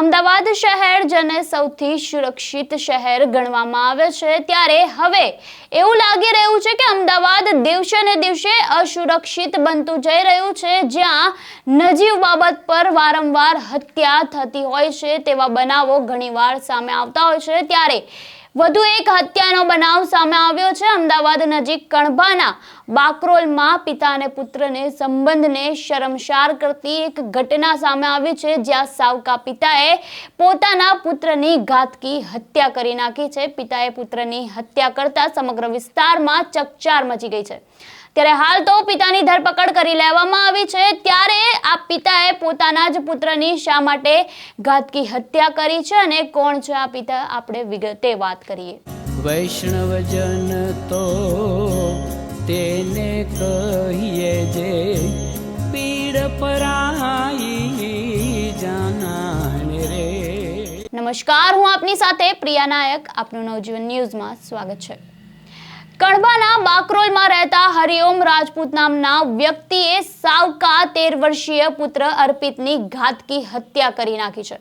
અમદાવાદ શહેર જેને સૌથી સુરક્ષિત શહેર ગણવામાં આવે છે, ત્યારે હવે એવું લાગી રહ્યું છે કે અમદાવાદ દિવસે ને દિવસે અસુરક્ષિત બનતું જઈ રહ્યું છે, જ્યાં નજીવ બાબત પર વારંવાર હત્યા થતી હોય છે, તેવા બનાવો ઘણીવાર સામે આવતા હોય છે, ત્યારે વધુ એક હત્યાનો બનાવ સામે આવ્યો છે. અમદાવાદ નજીક કણભાના બાકરોલમાં પિતા અને પુત્રને સંબંધને શરમસાર કરતી એક ઘટના સામે આવી છે, જ્યાં સાવકા પિતાએ પોતાના પુત્રની ઘાતકી હત્યા કરી નાખી છે. પિતાએ પુત્રની હત્યા કરતા સમગ્ર વિસ્તારમાં ચકચાર મચી ગઈ છે. ત્યારે હાલ તો પિતાની ધરપકડ કરી લેવામાં આવી છે. ત્યારે આ પિતાએ પોતાના જ પુત્રની શા માટે ઘાતકી હત્યા કરી છે અને કોણ છે આ પિતા? આપણે વિગતે વાત કરીએ. વૈષ્ણવજન તો તેને કહીએ જે પીડ પરાઈ જાનાને રે. નમસ્કાર હું આપની સાથે પ્રિયા નાયક. આપનું નવજીવન ન્યૂઝમાં સ્વાગત છે. કડબાના બાકરોલમાં રહેતા હરિઓમ રાજપૂત નામના વ્યક્તિએ સાવકા તેર વર્ષીય પુત્ર અર્પિતની ઘાતકી હત્યા કરી નાખી છે.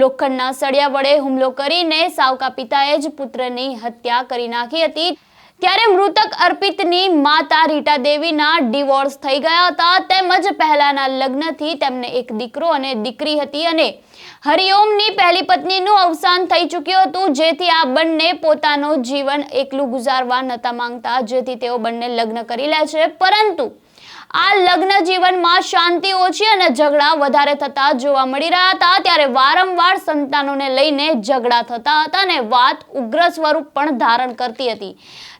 લોખંડના સળિયા વડે હુમલો કરીને સાવકા પિતાએ જ પુત્રની હત્યા કરી નાખી હતી. ત્યારે મૃતક અર્પિતની માતા રીટા દેવીના ડિવોર્સ થઈ ગયા હતા. તેમજ પહેલાના લગ્નથી તેમને એક દીકરો અને દીકરી હતી અને હરિઓમની પહેલી પત્નીનું અવસાન થઈ ચૂક્યું હતું. જેથી આ બંને પોતાનું જીવન એકલું ગુજારવા નતા માંગતા. જેથી તેઓ બંને લગ્ન કરી લે છે. પરંતુ આ લગ્ન જીવનમાં શાંતિ ઓછી અને ઝઘડા વધારે થતા જોવા મળી રહ્યા હતા, ત્યારે વારંવાર સંતાનોને લઈને ઝઘડા થતા હતા અને વાત ઉગ્ર સ્વરૂપ પણ ધારણ કરતી હતી.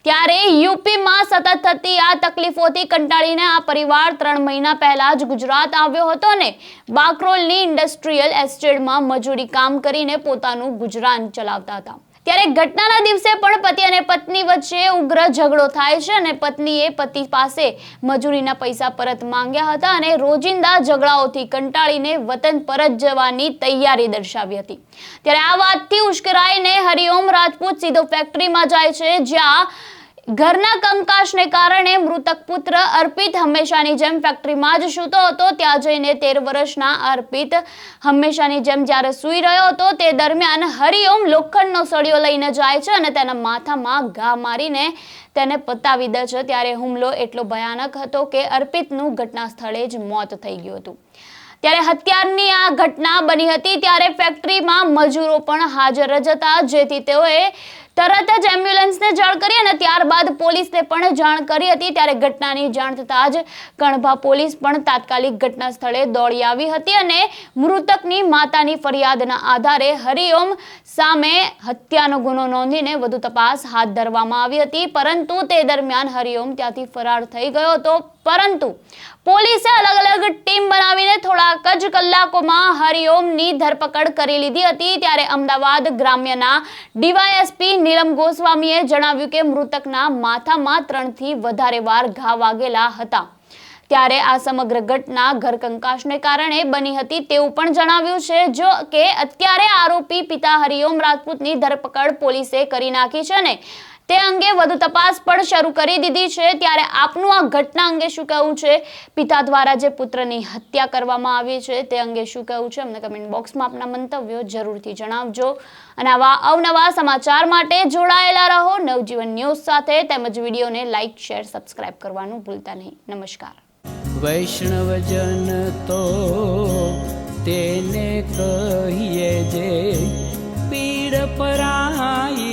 ત્યારે યુપીમાં સતત થતી આ તકલીફોથી કંટાળીને આ પરિવાર ત્રણ મહિના પહેલા જ ગુજરાત આવ્યો હતો ને બાકરોલની ઇન્ડસ્ટ્રીયલ એસ્ટેટમાં મજૂરી કામ કરીને પોતાનું ગુજરાન ચલાવતા હતા. ત્યારે ઘટનાના દિવસે પણ પતિ અને પત્ની વચ્ચે ઉગ્ર ઝઘડો થાય છે અને પત્નીએ પતિ પાસે મજૂરીના પૈસા પરત માંગ્યા હતા અને રોજિંદા ઝઘડાઓથી કંટાળીને વતન પરત જવાની તૈયારી દર્શાવી હતી. ત્યારે આ વાતથી ઉશ્કેરાઈને હરિઓમ રાજપૂત સીધો ફેક્ટરીમાં જાય છે જ્યાં ઘરના કંકાશને કારણે મૃતક પુત્ર અર્પિત હંમેશાની જેમ ફેક્ટરીમાં જ સૂતો હતો. ત્યાં જઈને તેર વર્ષના અર્પિત હંમેશાની જેમ જ્યારે સૂઈ રહ્યો હતો, તે દરમિયાન હરિઓમ લોખંડનો સળિયો લઈને જાય છે અને તેના માથામાં ઘા મારીને તેને પતાવી દે છે. ત્યારે હુમલો એટલો ભયાનક હતો કે અર્પિતનું ઘટના સ્થળે જ મોત થઈ ગયું હતું. ત્યારે હત્યારની આ ઘટના બની હતી. ત્યારે ફેક્ટરીમાં મજૂરો પણ હાજર જ હતા, જેથી તેઓએ તરત જ એમ્બ્યુલન્સને જાણ કરી અને ત્યારબાદ પોલીસને પણ જાણ કરી હતી. ત્યારે ઘટનાની જાણ થતાં જ કણભા પોલીસ પણ તાત્કાલિક ઘટના સ્થળે દોડી આવી હતી અને મૃતકની માતાની ફરિયાદના આધારે હરિઓમ સામે હત્યાનો ગુનો નોંધીને વધુ તપાસ હાથ ધરવામાં આવી હતી. પરંતુ તે દરમિયાન હરિઓમ ત્યાંથી ફરાર થઈ ગયો હતો. પરંતુ પોલીસે અલગ અલગ ટીમ બનાવીને થોડાક જ કલાકોમાં હરિઓમની ધરપકડ કરી લીધી હતી. ત્યારે અમદાવાદ ગ્રામ્યના ડીવાયએસપી નીલમ ગોસ્વામીએ જણાવ્યું કે મૃતકના માથામાં ત્રણથી વધારે વાર ઘા વાગેલા હતા. ત્યારે આ સમગ્ર ઘટના ઘરકંકાશને કારણે બની હતી તેવું પણ જણાવ્યું છે, જો કે અત્યારે આરોપી પિતા હરિઓમ રાજપૂતની ધરપકડ પોલીસે કરી નાખી છે ને તે અંગે વધુ તપાસ પણ શરૂ કરી દીધી છે. ત્યારે આપનું આ ઘટના અંગે શું કહેવું છે? પિતા દ્વારા જે પુત્રની હત્યા કરવામાં આવી છે, તે અંગે શું કહેવું છે? અમને કમેન્ટ બોક્સમાં આપના મંતવ્યો જરૂરથી જણાવજો. અને આવા અવનવા સમાચાર માટે જોડાયેલા રહો. નવજીવન ન્યૂઝ સાથે તેમજ વિડીયોને લાઇક શેર સબસ્ક્રાઇબ કરવાનું ભૂલતા નહીં. નમસ્કાર. વૈષ્ણવજન તો તેને કહીએ જે પીડ પરાઈ